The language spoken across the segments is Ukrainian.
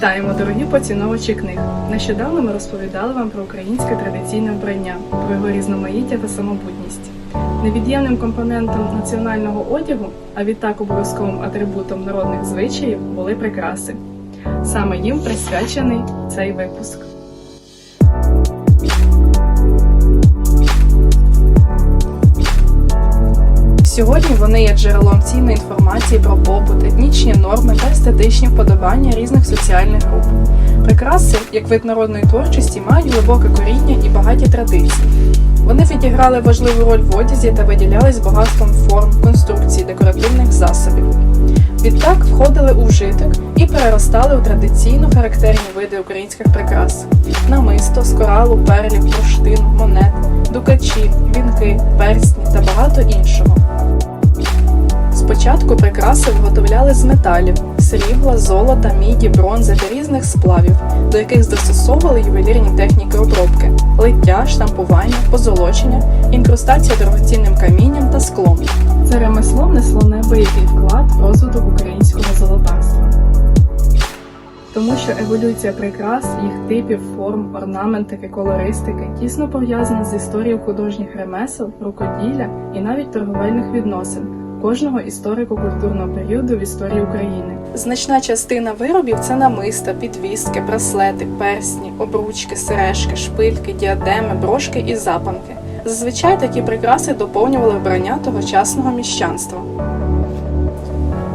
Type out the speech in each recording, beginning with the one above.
Вітаємо, дорогі поціновувачі книг! Нещодавно ми розповідали вам про українське традиційне вбрання, про його різноманіття та самобутність. Невід'ємним компонентом національного одягу, а відтак обов'язковим атрибутом народних звичаїв були прикраси. Саме їм присвячений цей випуск. Сьогодні вони є джерелом цінної інформації про побут, етнічні норми та естетичні вподобання різних соціальних груп. Прикраси, як вид народної творчості, мають глибоке коріння і багаті традиції. Вони відіграли важливу роль в одязі та виділялись багатством форм, конструкцій, декоративних засобів. Відтак входили у вжиток і переростали у традиційно характерні види українських прикрас: намисто, з коралу, перлів, бурштин, монет, дукачі, вінки, персні та багато іншого. Спочатку прикраси виготовляли з металів срібла, золота, міді, бронзи та різних сплавів, до яких застосовували ювелірні техніки обробки, лиття, штампування, позолочення, інкрустація дорогоцінним камінням та склом. Це ремесло внесло неабиякий вклад в розвиток українського золотарства. Тому що еволюція прикрас, їх типів, форм, орнаментики, колористики тісно пов'язана з історією художніх ремесел, рукоділля і навіть торговельних відносин кожного історико-культурного періоду в історії України. Значна частина виробів це намиста, підвіски, браслети, персні, обручки, сережки, шпильки, діадеми, брошки і запанки. Зазвичай такі прикраси доповнювали вбрання тогочасного міщанства.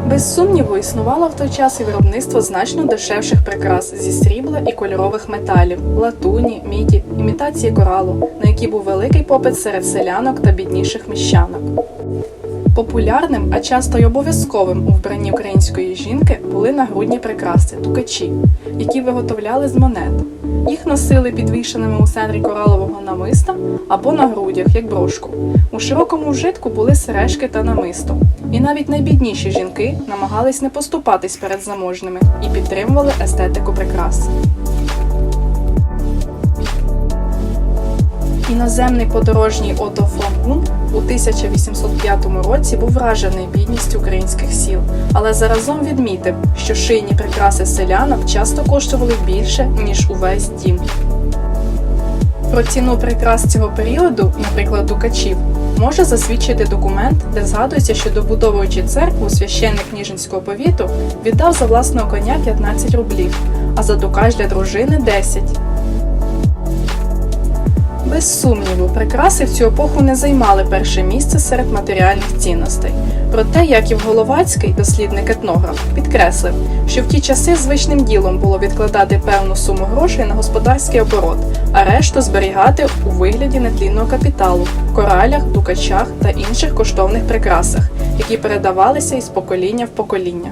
Без сумніву, існувало в той час і виробництво значно дешевших прикрас зі срібла і кольорових металів, латуні, міді, імітації коралу, на які був великий попит серед селянок та бідніших міщанок. Популярним, а часто й обов'язковим у вбранні української жінки були нагрудні прикраси тукачі, які виготовляли з монет. Їх носили підвішеними у центрі коралового намиста або на грудях, як брошку. У широкому вжитку були сережки та намисто. І навіть найбідніші жінки намагались не поступатись перед заможними і підтримували естетику прикрас. Іноземний подорожній Ото фон у 1805 році був вражений бідністю українських сіл, але заразом відмітив, що шийні прикраси селянок часто коштували більше, ніж увесь дім. Про ціну прикрас цього періоду, наприклад, дукачів, може засвідчити документ, де згадується, що добудовуючи церкву священник Ніжинського повіту віддав за власного коня 15 рублів, а за дукач для дружини 10. Без сумніву, прикраси в цю епоху не займали перше місце серед матеріальних цінностей. Проте Яків Головацький, дослідник етнограф, підкреслив, що в ті часи звичним ділом було відкладати певну суму грошей на господарський оборот, а решту зберігати у вигляді нетлінного капіталу, коралях, дукачах та інших коштовних прикрасах, які передавалися із покоління в покоління.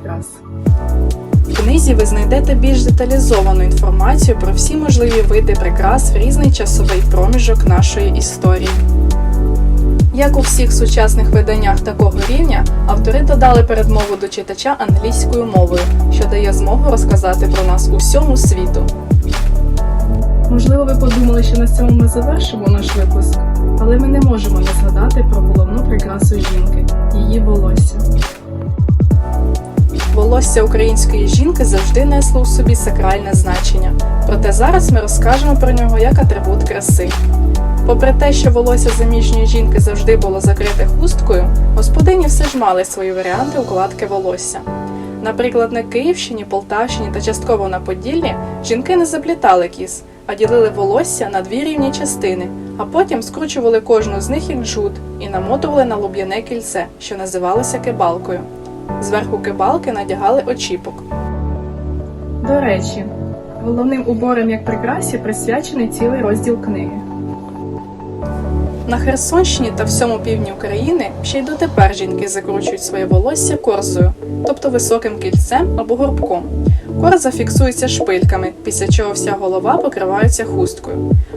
Прикрас. В книзі ви знайдете більш деталізовану інформацію про всі можливі види прикрас в різний часовий проміжок нашої історії. Як у всіх сучасних виданнях такого рівня, автори додали передмову до читача англійською мовою, що дає змогу розказати про нас усьому світу. Можливо, ви подумали, що на цьому ми завершимо наш випуск, але ми не можемо не згадати Волосся української жінки завжди несло у собі сакральне значення, проте зараз ми розкажемо про нього як атрибут краси. Попри те, що волосся заміжньої жінки завжди було закрите хусткою, господині все ж мали свої варіанти укладки волосся. Наприклад, на Київщині, Полтавщині та частково на Поділлі жінки не заплітали кіс, а ділили волосся на дві рівні частини, а потім скручували кожну з них як джут і намотували на луб'яне кільце, що називалося кибалкою. Зверху кибалки надягали очіпок. До речі, головним убором як прикрасі присвячений цілий розділ книги. На Херсонщині та всьому півдні України ще й дотепер жінки закручують своє волосся корзою, тобто високим кільцем або горбком. Корза фіксується шпильками, після чого вся голова покривається хусткою.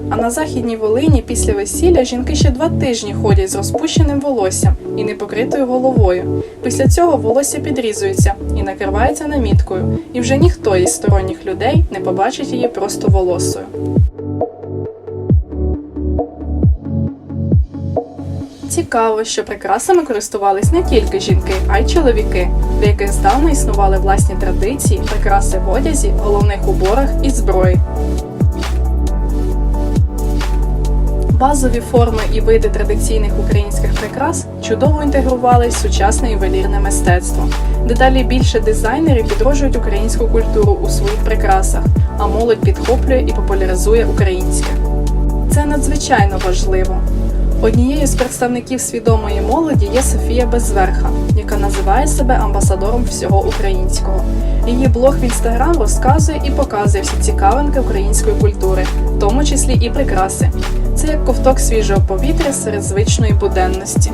А на західній Волині після весілля жінки ще два тижні ходять з розпущеним волоссям і непокритою головою. Після цього волосся підрізується і накривається наміткою, і вже ніхто із сторонніх людей не побачить її просто волосою. Цікаво, що прикрасами користувались не тільки жінки, а й чоловіки, для яких здавна існували власні традиції, прикраси в одязі, головних уборах і зброї. Базові форми і види традиційних українських прикрас чудово інтегрували в сучасне ювелірне мистецтво. Дедалі більше дизайнерів відроджують українську культуру у своїх прикрасах, а молодь підхоплює і популяризує українське. Це надзвичайно важливо. Однією з представників свідомої молоді є Софія Безверха, яка називає себе амбасадором всього українського. Її блог в інстаграм розказує і показує всі цікавинки української культури, в тому числі і прикраси. Це як ковток свіжого повітря серед звичної буденності.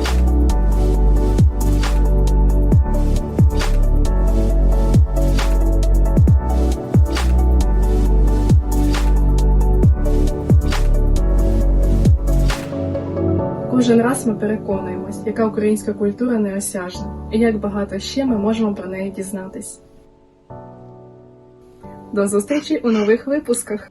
Кожен раз ми переконуємось, яка українська культура неосяжна, і як багато ще ми можемо про неї дізнатись. До зустрічі у нових випусках!